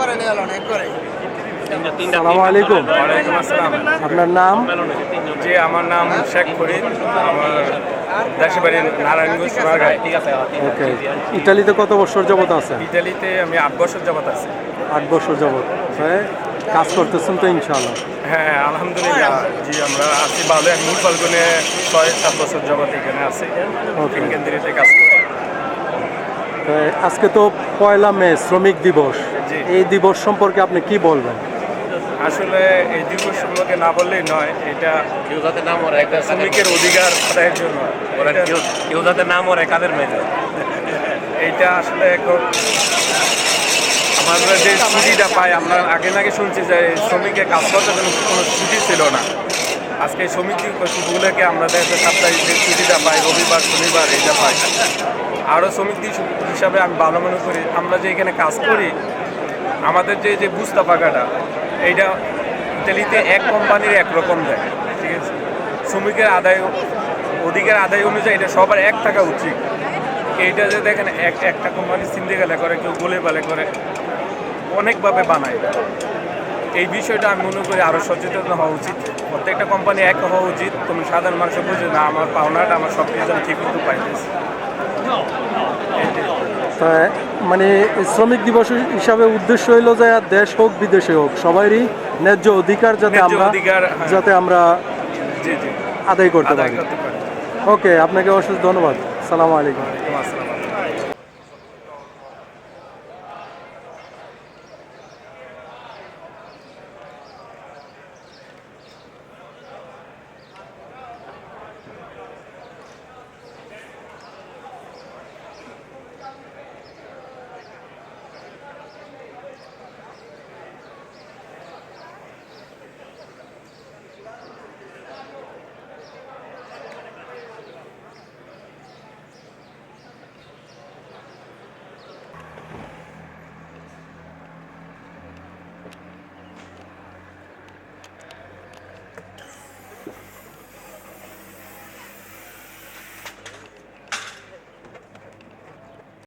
করে নিয়ে এলো এক করে সালামু আলাইকুম। ওয়ালাইকুম আসসালাম। আপনার নাম? জি আমার নাম শেখ ফরিদ। আমার দেশের বাড়ি নারায়ণগঞ্জ সোনারগাঁও। ওকে। ইটালিতে কত বছর যাবত আছে? ইতালিতে আমি আট বছর যাবত আছি। আট বছর যাবত। হ্যাঁ কাজ করতেছেন তো ইনশাআল্লাহ। হ্যাঁ আলহামদুলিল্লাহ। জি আমরা আছি ভালো এক মূল ফাল্গুনে ছয় সাত বছর যাবত এখানে আছি. কেন্দ্রীতে কাজ আজকে তো পয়লা মে শ্রমিক দিবস। এই দিবস সম্পর্কে আপনি কি বলবেন? আসলে এই দিবস সম্পর্কে না বললেই নয় এটা কেউ যাতে না মরে একটা শ্রমিকের অধিকার আদায়ের জন্য। কেউ যাতে না মরে কাদের মেয়ে। এইটা আসলে এখন আমরা যে ছুটিটা পাই আমরা আগে নাগে শুনছি যে শ্রমিকের কাজ করতে কোনো কোনো ছুটি ছিল না। আজকে এই শ্রমিক ছুটিগুলোকে আমরা দেখা যায় সাপ্তাহিক যে ছুটিটা রবিবার শনিবার এটা পাই আরও শ্রমিক দিবস হিসাবে আমি ভালো মনে করি, আমরা যে এখানে কাজ করি, আমাদের যে যে বুঝতে পাকাটা এইটা ইতালিতে এক কোম্পানির একরকম দেয়, ঠিক আছে? শ্রমিকের আদায়, অধিকার আদায় অনুযায়ী এটা সবার এক থাকা উচিত। এইটা যে দেখেন, এক একটা কোম্পানি গেলে করে, কেউ গোলে বালে করে, অনেকভাবে বানায়। এই বিষয়টা আমি মনে করি আরও সচেতন হওয়া উচিত। প্রত্যেকটা কোম্পানি এক হওয়া উচিত। তুমি সাধারণ মানুষের বুঝে না আমার পাওনাটা আমার সব কিছু ঠিক মতো পাইতেছি মানে শ্রমিক দিবস হিসাবে উদ্দেশ্য হইল যে দেশ হোক বিদেশে হোক সবারই ন্যায্য অধিকার যাতে আমরা হ্যাঁ। যাতে আমরা আদায় করতে পারি। ওকে আপনাকে অশেষ ধন্যবাদ। সালামু আলাইকুম।